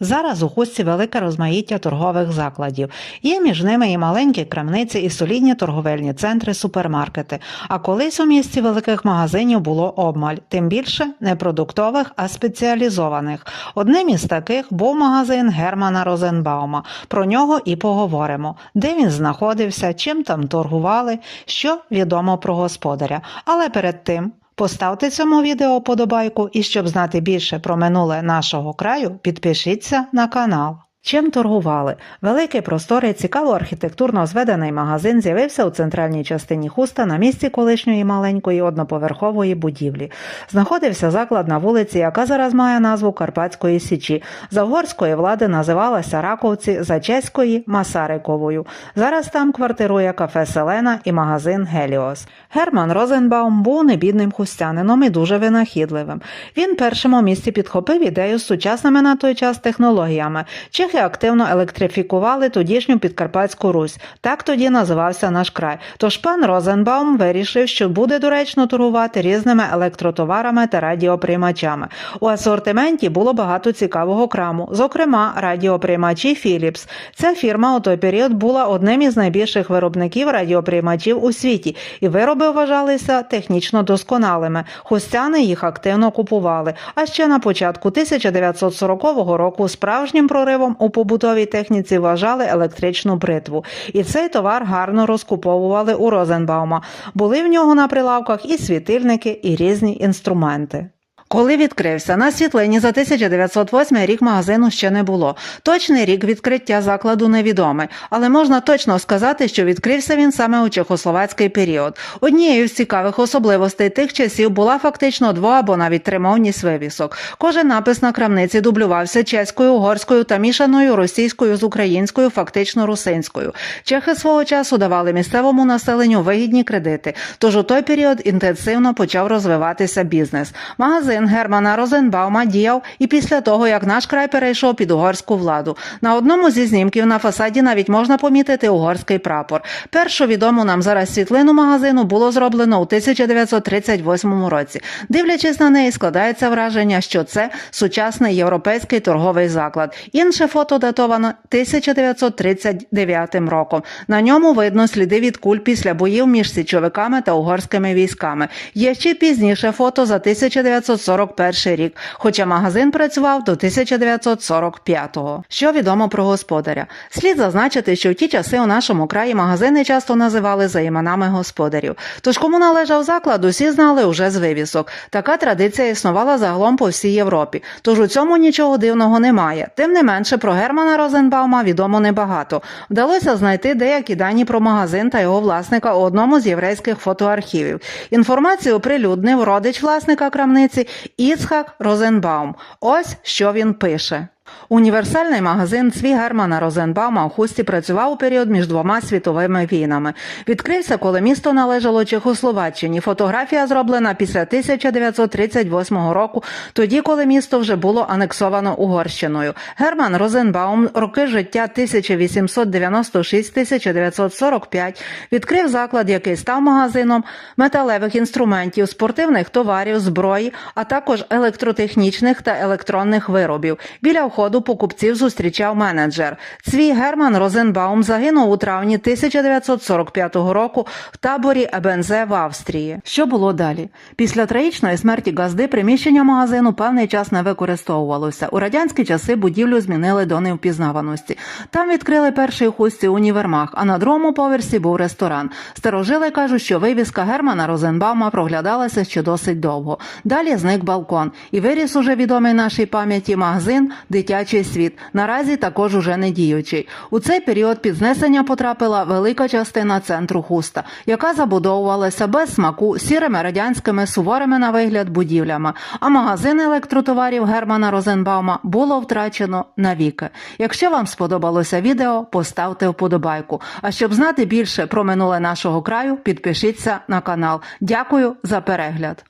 Зараз у хустці велике розмаїття торгових закладів. Є між ними і маленькі крамниці, і солідні торговельні центри, супермаркети. А колись у місті великих магазинів було обмаль, тим більше не продуктових, а спеціалізованих. Одним із таких був магазин Германа Розенбаума. Про нього і поговоримо. Де він знаходився, чим там торгували, що відомо про господаря. Але перед тим Поставте цьому відео подобайку і щоб знати більше про минуле нашого краю, підпишіться на канал. Чим торгували? Великий просторий, цікаво архітектурно зведений магазин з'явився у центральній частині хуста на місці колишньої маленької одноповерхової будівлі. Знаходився заклад на вулиці, яка зараз має назву Карпатської Січі. За угорської влади називалася Раковці, за чеської Масариковою. Зараз там квартирує кафе Селена і магазин Геліос. Герман Розенбаум був небідним хустянином і дуже винахідливим. Він першим у місті підхопив ідею з сучасними на той час технологіями. Чехи активно електрифікували тодішню Підкарпатську Русь. Так тоді називався наш край. Тож пан Розенбаум вирішив, що буде доречно торгувати різними електротоварами та радіоприймачами. У асортименті було багато цікавого краму, зокрема радіоприймачі Philips. Ця фірма у той період була одним із найбільших виробників радіоприймачів у світі, і вироби вважалися технічно досконалими. Хустяни їх активно купували. А ще на початку 1940 року справжнім проривом у побутовій техніці вважали електричну бритву. І цей товар гарно розкуповували у Розенбаума. Були в нього на прилавках і світильники, і різні інструменти. Коли відкрився на світлині за 1908 рік магазину ще не було. Точний рік відкриття закладу невідомий, але можна точно сказати, що відкрився він саме у чехословацький період. Однією з цікавих особливостей тих часів була фактично дво або навіть тримовність вивісок. Кожен напис на крамниці дублювався чеською, угорською та мішаною російською з українською, фактично русинською. Чехи свого часу давали місцевому населенню вигідні кредити. Тож у той період інтенсивно почав розвиватися бізнес. Магазин Германа Розенбаума діяв і після того, як наш край перейшов під угорську владу. На одному зі знімків на фасаді навіть можна помітити угорський прапор. Першу відому нам зараз світлину магазину було зроблено у 1938 році. Дивлячись на неї, складається враження, що це сучасний європейський торговий заклад. Інше фото датовано 1939 роком. На ньому видно сліди від куль після боїв між січовиками та угорськими військами. Є ще пізніше фото за 1941 рік, хоча магазин працював до 1945-го. Що відомо про господаря? Слід зазначити, що в ті часи у нашому краї магазини часто називали за іменами господарів. Тож кому належав заклад, усі знали уже з вивісок. Така традиція існувала загалом по всій Європі. Тож у цьому нічого дивного немає. Тим не менше, про Германа Розенбаума відомо небагато. Вдалося знайти деякі дані про магазин та його власника у одному з єврейських фотоархівів. Інформацію оприлюднив родич власника крамниці Іцхак Розенбаум. Ось що він пише. Універсальний магазин Цві Германа Розенбаума у Хусті працював у період між двома світовими війнами. Відкрився, коли місто належало Чехословаччині. Фотографія зроблена після 1938 року, тоді, коли місто вже було анексовано Угорщиною. Герман Розенбаум роки життя 1896-1945 відкрив заклад, який став магазином металевих інструментів, спортивних товарів, зброї, а також електротехнічних та електронних виробів. Біля входу покупців зустрічав менеджер. Цвій Герман Розенбаум загинув у травні 1945 року в таборі Ебензе в Австрії. Що було далі? Після трагічної смерті газди приміщення магазину певний час не використовувалося. У радянські часи будівлю змінили до невпізнаваності. Там відкрили перший хустці універмаг, а на другому поверсі був ресторан. Старожили кажуть, що вивіска Германа Розенбаума проглядалася ще досить довго. Далі зник балкон і виріс уже відомий нашій пам'яті магазин Дитячий світ. Наразі також уже не діючий. У цей період під знесення потрапила велика частина центру хуста, яка забудовувалася без смаку сірими радянськими суворими на вигляд будівлями. А магазин електротоварів Германа Розенбаума було втрачено навіки. Якщо вам сподобалося відео, поставте вподобайку. А щоб знати більше про минуле нашого краю, підпишіться на канал. Дякую за перегляд.